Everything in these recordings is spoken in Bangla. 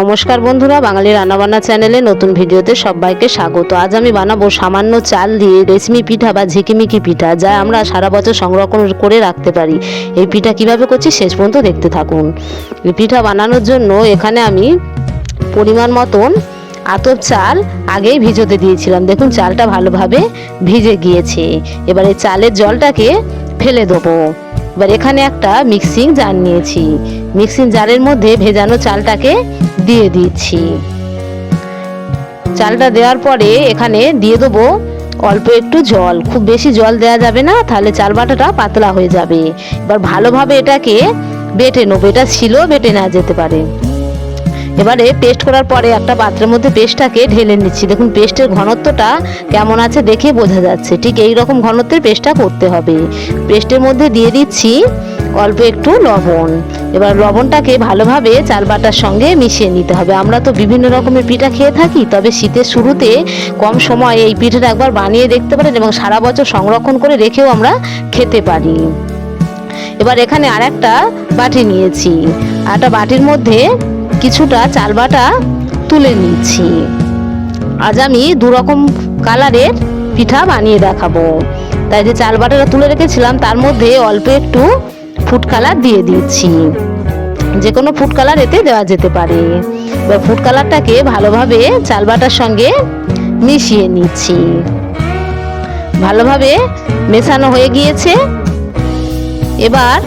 নমস্কার বন্ধুরা, বাঙালি রান্নাবান্না চ্যানেলে নতুন ভিডিওতে সবাইকে স্বাগত। আজ আমি বানাবো সামান্য চাল দিয়ে রেশমি পিঠা বা ঝিকিমিকি পিঠা, যা আমরা সারা বছর সংরক্ষণ করে রাখতে পারি। এই পিঠা কীভাবে করছি শেষ পর্যন্ত দেখতে থাকুন। এই পিঠা বানানোর জন্য এখানে আমি পরিমাণ মতন আতপ চাল আগেই ভিজোতে দিয়েছিলাম। দেখুন, চালটা ভালোভাবে ভিজে গিয়েছে। এবার চালের জলটাকে ফেলে দেবো। এবার এখানে একটা মিক্সিং জার নিয়েছি। মিক্সিং জারের মধ্যে ভেজানো চালটাকে দিয়ে দিচ্ছি। চালটা দেওয়ার পরে এখানে দিয়ে দেবো অল্প একটু জল। খুব বেশি জল দেওয়া যাবে না, তাহলে চাল বাটাটা পাতলা হয়ে যাবে। এবার ভালোভাবে এটাকে বেটে নেব। এটা ছিল, বেটে নেওয়া যেতে পারে। এবারে পেস্ট করার পরে একটা পাত্রের মধ্যে পেস্টটাকে ঢেলে নিচ্ছি। দেখুন পেস্টের ঘনত্বটা কেমন আছে দেখে বোঝা যাচ্ছে। ঠিক এই রকম ঘনত্বের পেস্টটা করতে হবে। পেস্টের মধ্যে দিয়ে দিচ্ছি অল্প একটু লবণ। এবার লবণটাকে ভালোভাবে চাল বাটার সঙ্গে মিশিয়ে নিতে হবে। আমরা তো বিভিন্ন রকমের পিঠা খেয়ে থাকি, তবে শীতের শুরুতে কম সময়ে এই পিঠাটা একবার বানিয়ে দেখতে পারেন এবং সারা বছর সংরক্ষণ করে রেখেও আমরা খেতে পারি। এবার এখানে আর একটা বাটি নিয়েছি। একটা বাটির মধ্যে কিছুটা চালবাটা তুলে নিচ্ছি। আজ আমি দু রকম কালারের পিঠা বানিয়ে দেখাবো। তাই যে চাল বাটাটা তুলে রেখেছিলাম, তার মধ্যে অল্প একটু ফুড কালার দিয়ে দিচ্ছি। যে কোনো ফুড কালার এতে দেওয়া যেতে পারে। এবার ফুড কালারটাকে ভালোভাবে চাল বাটার সঙ্গে মিশিয়ে নিচ্ছি। ভালোভাবে মেশানো হয়ে গিয়েছে। এবার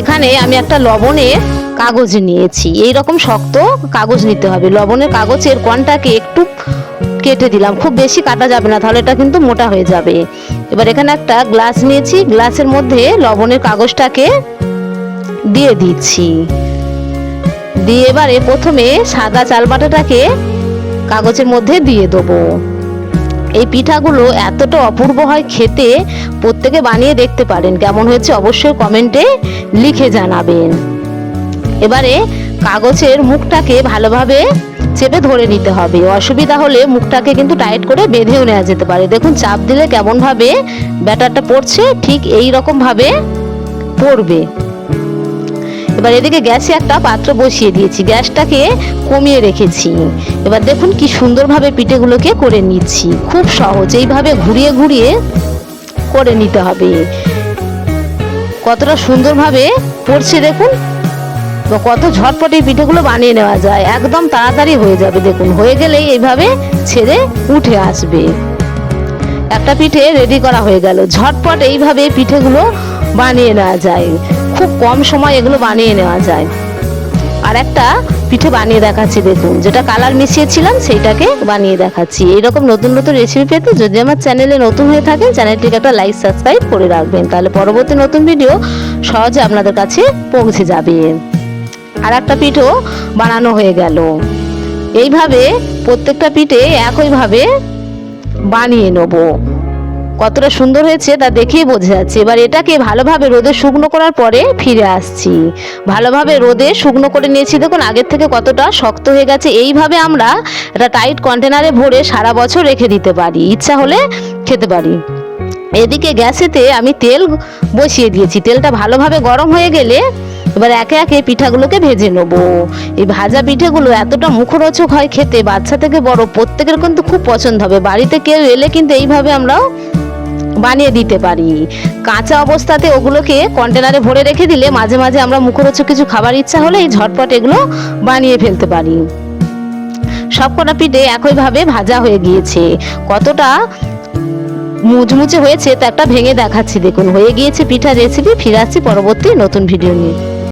এখানে আমি একটা লবণের কাগজ নিয়েছি। এই রকম শক্ত কাগজ নিতে হবে। লবণের কাগজের কণটাকে একটু কেটে দিলাম। খুব বেশি কাটা যাবে না, তাহলে এটা কিন্তু মোটা হয়ে যাবে। এবার এখানে একটা গ্লাস নিয়েছি। গ্লাসের মধ্যে লবণের কাগজটাকে দিয়ে দিচ্ছি। দিয়ে এবারে প্রথমে সাদা চাল বাটাটাকে কাগজের মধ্যে দিয়ে দেবো। এই পিঠাগুলো এতটা অপূর্ব হয় খেতে, প্রত্যেকে বানিয়ে দেখতে পারেন। কেমন হয়েছে অবশ্যই কমেন্টে লিখে জানাবেন। এবারে কাগজের মুখটাকে ভালোভাবে চেপে ধরে নিতে হবে। অসুবিধা হলে মুখটাকে কিন্তু টাইট করে বেঁধেও নেওয়া যেতে পারে। দেখুন, চাপ দিলে কেমনভাবে ব্যাটারটা পড়ছে, ঠিক এই রকম ভাবে পড়বে। এবার এদিকে গ্যাসে একটা পাত্র বসিয়ে দিয়েছি। গ্যাসটাকে কমিয়ে রেখেছি। এবার দেখুন কি সুন্দরভাবে পিঠেগুলোকে করে নিচ্ছি। খুব সহজ। এইভাবে ঘুরিয়ে ঘুরিয়ে করে নিতে হবে। কতটা সুন্দরভাবে পড়ছে দেখুন। তো কত ঝটপট এই পিঠেগুলো বানিয়ে নেওয়া যায়। একদম তাড়াতাড়ি হয়ে যাবে, দেখুন। হয়ে গেলেই এইভাবে ছেড়ে উঠে আসবে। একটা পিঠে রেডি করা হয়ে গেল। ঝটপট এইভাবে পিঠেগুলো বানিয়ে নেওয়া যায়। খুব কম সময় এগুলো বানিয়ে নেওয়া যায়। আর একটা পিঠে বানিয়ে দেখাচ্ছি, দেখুন। যেটা কালার মিশিয়েছিলাম, সেইটাকে বানিয়ে দেখাচ্ছি। এইরকম নতুন নতুন রেসিপি পেতে যদি আমার চ্যানেলে নতুন হয়ে থাকেন, চ্যানেলটিকে একটা লাইক সাবস্ক্রাইব করে রাখবেন। তাহলে পরবর্তী নতুন ভিডিও সহজে আপনাদের কাছে পৌঁছে যাবে। আর একটা পিঠও বানানো হয়ে গেল। এইভাবে প্রত্যেকটা পিঠে একইভাবে বানিয়ে নেব। কতটা সুন্দর হয়েছে তা দেখেই বোঝা যাচ্ছে। এবার এটাকে ভালোভাবে রোদে শুকনো করার পরে ফিরে আসছি। ভালোভাবে রোদে শুকনো করে নিয়েছি। দেখুন, আগের থেকে কতটা শক্ত হয়ে গেছে। এইভাবে আমরা একটা টাইট কন্টেনারে ভরে সারা বছর রেখে দিতে পারি। ইচ্ছা হলে খেতে পারি। এদিকে গ্যাসেতে আমি তেল বসিয়ে দিয়েছি। তেলটা ভালোভাবে গরম হয়ে গেলে এবার একে একে পিঠাগুলোকে ভেজে নেব। এই ভাজা পিঠেগুলো এতটা মুখরোচক হয় খেতে, বাচ্চা থেকে বড় প্রত্যেকের কিন্তু খুব পছন্দ হবে। বাড়িতে কেউ এলে কিন্তু এইভাবে আমরাও বানিয়ে দিতে পারি। কাঁচা অবস্থাতে ওগুলোকে কন্টেনারে ভরে রেখে দিলে মাঝে মাঝে আমরা মুখরোচক কিছু খাবার ইচ্ছা হলে এই ঝটপট এগুলো বানিয়ে ফেলতে পারি। সবকটা পিঠে একইভাবে ভাজা হয়ে গিয়েছে। কতটা মুচমুচে হয়েছে তা একটা ভেঙে দেখাচ্ছি। দেখুন, হয়ে গিয়েছে পিঠা রেসিপি ফিরে আসছি পরবর্তী নতুন ভিডিও নিয়ে।